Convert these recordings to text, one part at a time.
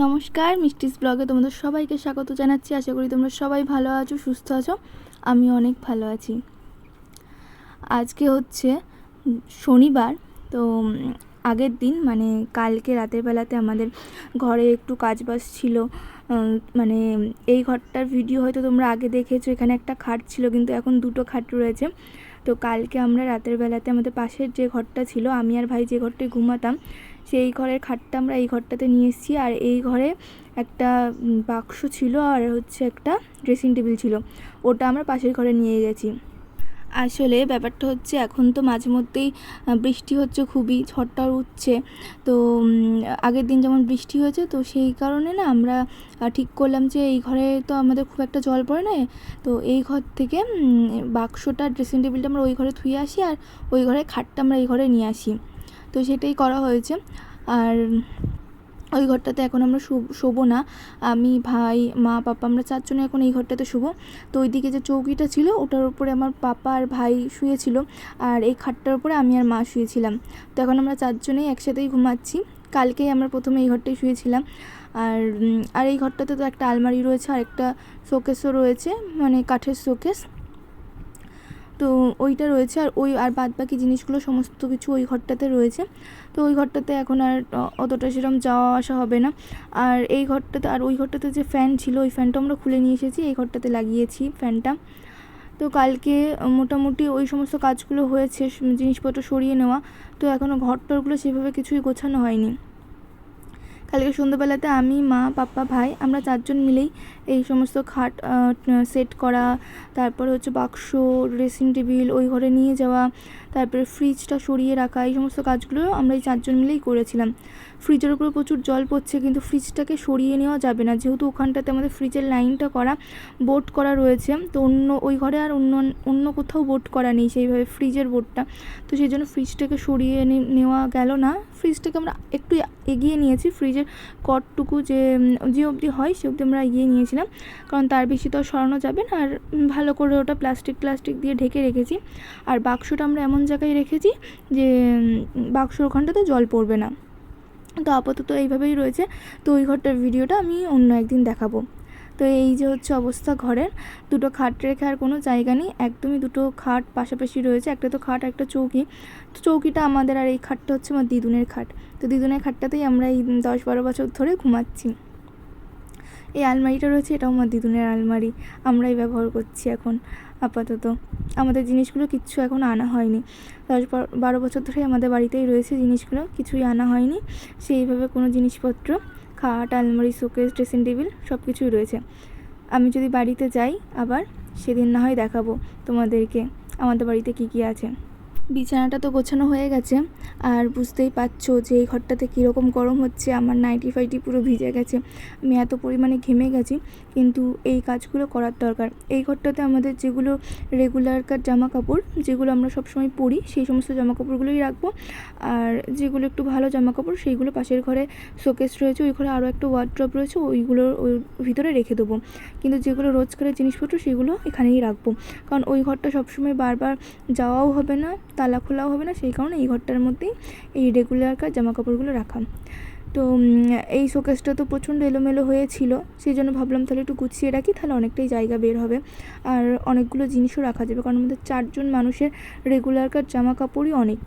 নমস্কার, মিষ্টিস ব্লগে তোমাদের সবাইকে স্বাগত জানাচ্ছি। আশা করি তোমরা সবাই ভালো আছো, সুস্থ আছো। আমি অনেক ভালো আছি। আজকে হচ্ছে শনিবার, তো আগের দিন মানে কালকে রাতের বেলাতে আমাদের ঘরে একটু কাজ বাজ ছিল মানে এই ঘরটার ভিডিও হয়তো তোমরা আগে দেখেছ, এখানে একটা খাট ছিল, কিন্তু এখন দুটো খাট রয়েছে। তো কালকে আমরা রাতের বেলাতে আমাদের পাশের যে ঘরটা ছিল, আমি আর ভাই যে ঘরটায় ঘুমাতাম সেই ঘরের খাটটা আমরা এই ঘরটাতে নিয়ে এসেছি। আর এই ঘরে একটা বাক্স ছিল আর হচ্ছে একটা ড্রেসিং টেবিল ছিল। ওটা আমরা পাশের ঘরে নিয়ে গেছি। আসলে ব্যাপারটা হচ্ছে এখন তো মাঝে মধ্যেই বৃষ্টি হচ্ছে খুবই, ঝড়টাও উঠছে। তো আগের দিন যেমন বৃষ্টি হয়েছে, তো সেই কারণে না আমরা ঠিক করলাম যে এই ঘরে তো আমাদের খুব একটা জল পড়ে না। তো এই ঘর থেকে বাক্সটা ড্রেসিং টেবিলটা আমরা ওই ঘরে থুয়ে আসি আর ওই ঘরে খাটটা আমরা এই ঘরে নিয়ে আসি। তো সেটাই করা হয়েছে। আর ওই ঘরটাতে এখন আমরা শোবো না। আমি, ভাই, মা, পাপা, আমরা চারজনে এখন এই ঘরটাতে শোবো। তো ওইদিকে যে চৌকিটা ছিল, ওটার উপরে আমার পাপা আর ভাই শুয়েছিল। আর এই খাটটার উপরে আমি আর মা শুয়েছিলাম। তো এখন আমরা চারজনেই একসাথেই ঘুমাচ্ছি। কালকেই আমরা প্রথমে এই ঘরটায় শুয়েছিলাম। আর আর এই ঘরটাতে তো একটা আলমারি রয়েছে আর একটা শোকেসও রয়েছে মানে কাঠের শোকেস। তো ওইটা রয়েছে আর ওই আর বাদ বাকি জিনিসগুলো সমস্ত কিছু ওই ঘরটাতে রয়েছে। তো ওই ঘরটাতে এখন আর অতটা সেরকম যাওয়া আসা হবে না। আর এই ঘরটাতে, আর ওই ঘরটাতে যে ফ্যান ছিল, ওই ফ্যানটা আমরা খুলে নিয়ে এসেছি, এই ঘরটাতে লাগিয়েছি ফ্যানটা। তো কালকে মোটামুটি ওই সমস্ত কাজগুলো হয়েছে জিনিসপত্র সরিয়ে নেওয়া। তো এখনও ঘরটরগুলো সেভাবে কিছুই গোছানো হয়নি। কালকে সন্ধ্যাবেলাতে আমি, মা পাপ্পা ভাই আমরা চারজন মিলেই এই সমস্ত খাট সেট করা, তারপর হচ্ছে বাক্স ড্রেসিং টেবিল ওই ঘরে নিয়ে যাওয়া, তারপরে ফ্রিজটা সরিয়ে রাখা, এই সমস্ত কাজগুলো আমরা এই চারজন মিলেই করেছিলাম। ফ্রিজের উপরে প্রচুর জল পড়ছে, কিন্তু ফ্রিজটাকে সরিয়ে নেওয়া যাবে না। যেহেতু ওখানটাতে আমাদের ফ্রিজের লাইনটা করা, বোর্ড করা রয়েছে, তো অন্য ওই ঘরে আর অন্য অন্য কোথাও বোর্ড করা নেই সেইভাবে ফ্রিজের বোর্ডটা। তো সেই জন্য ফ্রিজটাকে সরিয়ে নেওয়া গেল না। ফ্রিজটাকে আমরা একটু এগিয়ে নিয়েছি, ফ্রিজের কটটুকু যে যে অবধি হয় সে অবধি আমরা এগিয়ে নিয়েছিলাম, কারণ তার বেশি তো সরানো যাবে না, আর ভালো করে ওটা প্লাস্টিক প্লাস্টিক দিয়ে ঢেকে রেখেছি। আর বাক্সটা আমরা এমন জায়গায় রেখেছি যে, বাক্সর ওখানটাতে জল পড়বে না। তো আপাতত এইভাবেই রয়েছে। তো ওই ঘরটার ভিডিওটা আমি অন্য একদিন দেখাবো। তো এই যে হচ্ছে অবস্থা ঘরের, দুটো খাট রেখে আর কোনো জায়গা নেই। একদমই দুটো খাট পাশাপাশি রয়েছে। একটা তো খাট, একটা চৌকি। তো চৌকিটা আমাদের আর এই খাটটা হচ্ছে আমার দিদুনের খাট। তো দিদুনের খাটটাতেই আমরা এই দশ বারো বছর ধরে ঘুমাচ্ছি। এই আলমারিটা রয়েছে, এটাও আমার দিদুনের আলমারি। আমরাই ব্যবহার করছি এখন। আপাতত। আমাদের জিনিসগুলো কিচ্ছু এখন আনা হয়নি। দশ বারো বছর ধরে আমাদের বাড়িতেই রয়েছে জিনিসগুলো, কিছুই আনা হয়নি। সেইভাবে কোনো জিনিসপত্র, খাট, আলমারি, শোকেস, ড্রেসিং টেবিল সব কিছুই রয়েছে। আমি যদি বাড়িতে যাই আবার, সেদিন না হয় দেখাবো তোমাদেরকে, আমাদের বাড়িতে কী কী আছে। বিছানাটা তো গোছানো হয়ে গেছে। আর বুঝতেই পারছ যে এই ঘরটাতে কীরকম গরম হচ্ছে, আমার নাইটি ফাইটি পুরো ভিজে গেছে। আমি এত পরিমাণে ঘেমে গেছি, কিন্তু এই কাজগুলো করার দরকার। এই ঘরটাতে আমাদের যেগুলো রেগুলারকার জামা কাপড় যেগুলো আমরা সবসময় পরি, সেই সমস্ত জামা কাপড়গুলোই রাখব। আর যেগুলো একটু ভালো জামা কাপড় সেইগুলো পাশের ঘরে শোকেস রয়েছে, ওই ঘরে আরও একটা ওয়ার্ড্রপ রয়েছে ওইগুলোর ওই ভিতরে রেখে দেবো। কিন্তু যেগুলো রোজকারের জিনিসপত্র, সেগুলো এখানেই রাখব। কারণ ওই ঘরটা সবসময় বারবার যাওয়াও হবে না তালা খোলাও হবে না, সেই কারণে এই ঘরটার মধ্যেই এই রেগুলারকার জামা কাপড়গুলো রাখা। তো এই শোকেসটা তো প্রচণ্ড এলোমেলো হয়েছিল, সেই জন্য ভাবলাম তাহলে একটু গুছিয়ে রাখি, তাহলে অনেকটাই জায়গা বের হবে। আর অনেকগুলো জিনিসও রাখা যাবে, কারণ আমাদের চারজন মানুষের রেগুলারকার জামা কাপড়ই অনেক।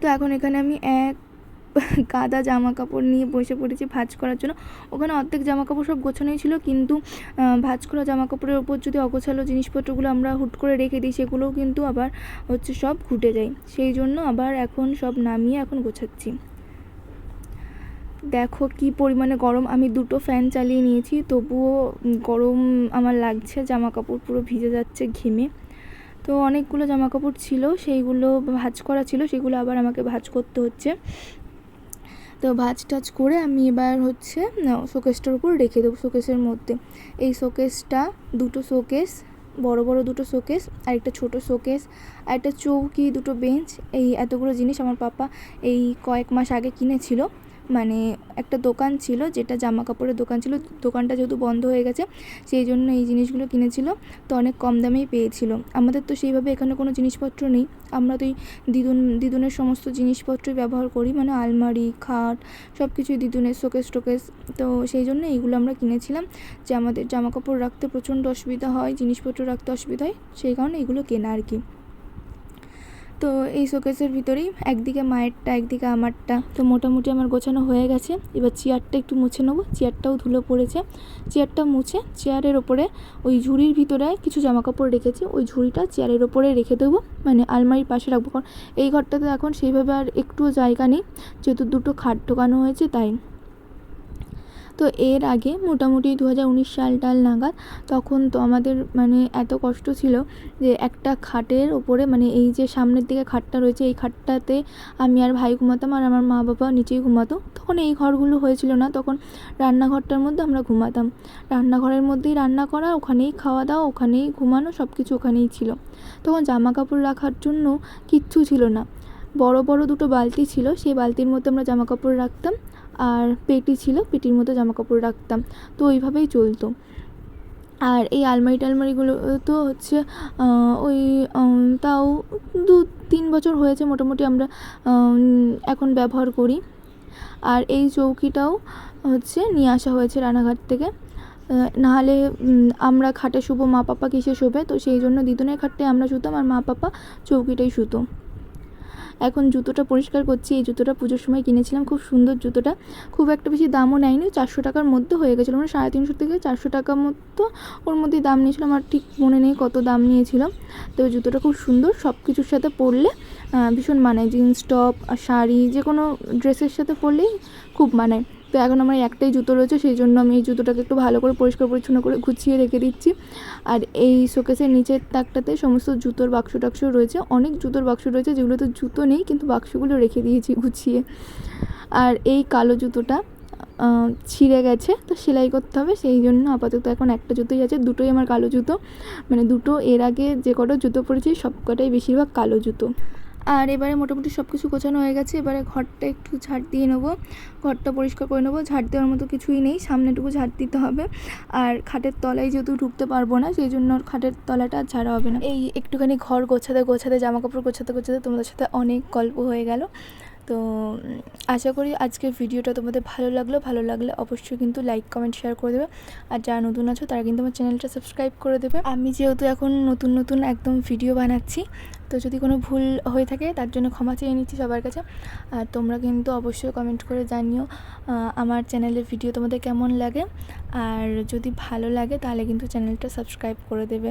তো এখন এখানে আমি এক গাদা জামা কাপড় নিয়ে বসে পড়েছি ভাঁজ করার জন্য। ওখানে অর্ধেক জামা কাপড় সব গোছানোই ছিল, কিন্তু ভাঁজ করা জামা কাপড়ের ওপর যদি অগোছালো জিনিসপত্রগুলো আমরা হুট করে রেখে দিই, সেগুলোও কিন্তু আবার হচ্ছে সব ঘুটে যায়। সেই জন্য আবার এখন সব নামিয়ে এখন গোছাচ্ছি। দেখো কি পরিমাণে গরম। আমি দুটো ফ্যান চালিয়ে নিয়েছি, তবুও গরম আমার লাগছে জামা কাপড় পুরো ভিজে যাচ্ছে ঘেমে। তো অনেকগুলো জামা কাপড় ছিল, সেইগুলো ভাঁজ করা ছিল, সেগুলো আবার আমাকে ভাঁজ করতে হচ্ছে। তো ভাজ টাজ করে আমি এবার হচ্ছে শোকেসটার উপর রেখে দেবো, শোকেসের মধ্যে। এই শোকেসটা দুটো শোকেস, বড় বড় দুটো শোকেস আর একটা ছোটো শোকেস আর একটা চৌকি, দুটো বেঞ্চ, এই এতগুলো জিনিস আমার পাপা এই কয়েক মাস আগে কিনেছিল। মানে একটা দোকান ছিল, যেটা জামা কাপড়ের দোকান ছিল। দোকানটা যেহেতু বন্ধ হয়ে গেছে, সেই জন্য এই জিনিসগুলো কিনেছিল। তো অনেক কম দামেই পেয়েছিল। আমাদের তো সেইভাবে এখানে কোনো জিনিসপত্র নেই। আমরা তো এই দিদুন দিদুনের সমস্ত জিনিসপত্রই ব্যবহার করি। মানে আলমারি, খাট সব কিছুই দিদুনের শোকেস টোকেস। তো সেই জন্য এইগুলো আমরা কিনেছিলাম। যে আমাদের জামা কাপড় রাখতে প্রচণ্ড অসুবিধা হয়, জিনিসপত্র রাখতে অসুবিধা হয়, সেই কারণে এগুলো কেনা আর কি। তো এই শোকেসের ভিতরেই একদিকে মায়েরটা, একদিকে আমারটা। তো মোটামুটি আমার গোছানো হয়ে গেছে। এবার চেয়ারটা একটু মুছে নেব। চেয়ারটাও ধুলো পড়েছে। চেয়ারটা মুছে চেয়ারের ওপরে ওই ঝুড়ির ভিতরে কিছু জামা কাপড় রেখেছি। ওই ঝুড়িটা চেয়ারের ওপরে রেখে দেবো। মানে আলমারির পাশে রাখব। কারণ এই ঘরটাতে এখন সেইভাবে আর একটুও জায়গা নেই। যেহেতু দুটো খাট ঢোকানো হয়েছে, তাই তো এর আগে মোটামুটি দু হাজার উনিশ সাল টাল নাগাদ তখন তো আমাদের মানে এত কষ্ট ছিল যে একটা খাটের ওপরে মানে এই যে সামনের দিকে খাটটা রয়েছে, এই খাটটাতে আমি আর ভাই ঘুমাতাম আর আমার মা বাবা নিচেই ঘুমাতো। তখন এই ঘরগুলো হয়েছিল না, তখন রান্নাঘরটার মধ্যে আমরা ঘুমাতাম। রান্নাঘরের মধ্যেই রান্না করা, ওখানেই খাওয়া দাওয়া, ওখানেই ঘুমানো সব কিছু ওখানেই ছিল। তখন জামা কাপড় রাখার জন্য কিচ্ছু ছিল না। বড় বড় দুটো বালতি ছিল, সেই বালতির মধ্যে আমরা জামা কাপড় রাখতাম আর পেটি ছিল, পেটির মধ্যে জামা কাপড় রাখতাম। তো ওইভাবেই চলতো। আর এই আলমারি টালমারিগুলো তো হচ্ছে ওই তাও দু তিন বছর হয়েছে মোটামুটি আমরা এখন ব্যবহার করি। আর এই চৌকিটাও হচ্ছে নিয়ে আসা হয়েছে রানাঘাট থেকে। নাহলে আমরা খাটে শুবো, মা পাপা কিসে শোবে? তো সেই জন্য দিদুনের খাটে আমরা শুতাম আর মা পাপা চৌকিটাই শুতো। এখন জুতোটা পরিষ্কার করছি, এই জুতোটা পুজোর সময় কিনেছিলাম, খুব সুন্দর জুতোটা। খুব একটা বেশি দামও নেয়নি, চারশো টাকার মধ্যে হয়ে গেছিল মানে সাড়ে তিনশো থেকে চারশো টাকার মতো ওর মধ্যে দাম নিয়েছিল, আমার ঠিক মনে নেই কত দাম নিয়েছিল। তবে জুতোটা খুব সুন্দর সব কিছুর সাথে পরলে ভীষণ মানায়, জিন্স, টপ, শাড়ি যে কোনো ড্রেসের সাথে পরলেই খুব মানায়। তো এখন আমার একটাই জুতো রয়েছে, সেই জন্য আমি এই জুতোটাকে একটু ভালো করে পরিষ্কার পরিচ্ছন্ন করে গুছিয়ে রেখে দিচ্ছি। আর এই শোকেসের নিচের তাকটাতে সমস্ত জুতোর বাক্স টাক্স রয়েছে। অনেক জুতোর বাক্স রয়েছে, যেগুলোতে জুতো নেই, কিন্তু বাক্সগুলো রেখে দিয়েছি গুছিয়ে। আর এই কালো জুতোটা ছিঁড়ে গেছে, তো সেলাই করতে হবে, সেই জন্য আপাতত এখন একটা জুতোই আছে, দুটোই আমার কালো জুতো। মানে দুটো, এর আগে যে কটা জুতো পরেছি সব কটাই বেশিরভাগ কালো জুতো। আর এবারে মোটামুটি সব কিছু গোছানো হয়ে গেছে। এবারে ঘরটা একটু ঝাড় দিয়ে নেব। ঘরটা পরিষ্কার করে নেব। ঝাড় দেওয়ার মতো কিছুই নেই। সামনেটুকু ঝাড় দিতে হবে। আর খাটের তলায় যেহেতু ঢুকতে পারব না, সেই জন্য খাটের তলাটা আর ঝাড়া হবে না। এই একটুখানি ঘর গোছাতে গোছাতে জামা কাপড় গোছাতে গোছাতে তোমাদের সাথে অনেক গল্প হয়ে গেল। তো আশা করি আজকের ভিডিওটা তোমাদের ভালো লাগল। ভালো লাগলে অবশ্যই কিন্তু লাইক কমেন্ট শেয়ার করে দেবে। আর যারা নতুন আছো, তারা কিন্তু আমার চ্যানেলটা সাবস্ক্রাইব করে দেবে। আমি যেহেতু এখন নতুন নতুন একদম ভিডিও বানাচ্ছি, তো যদি কোনো ভুল হয়ে থাকে, তার জন্য ক্ষমা চেয়ে নিচ্ছি সবার কাছে। আর তোমরা কিন্তু অবশ্যই কমেন্ট করে জানিও আমার চ্যানেলের ভিডিও তোমাদের কেমন লাগে। আর যদি ভালো লাগে, তাহলে কিন্তু চ্যানেলটা সাবস্ক্রাইব করে দেবে।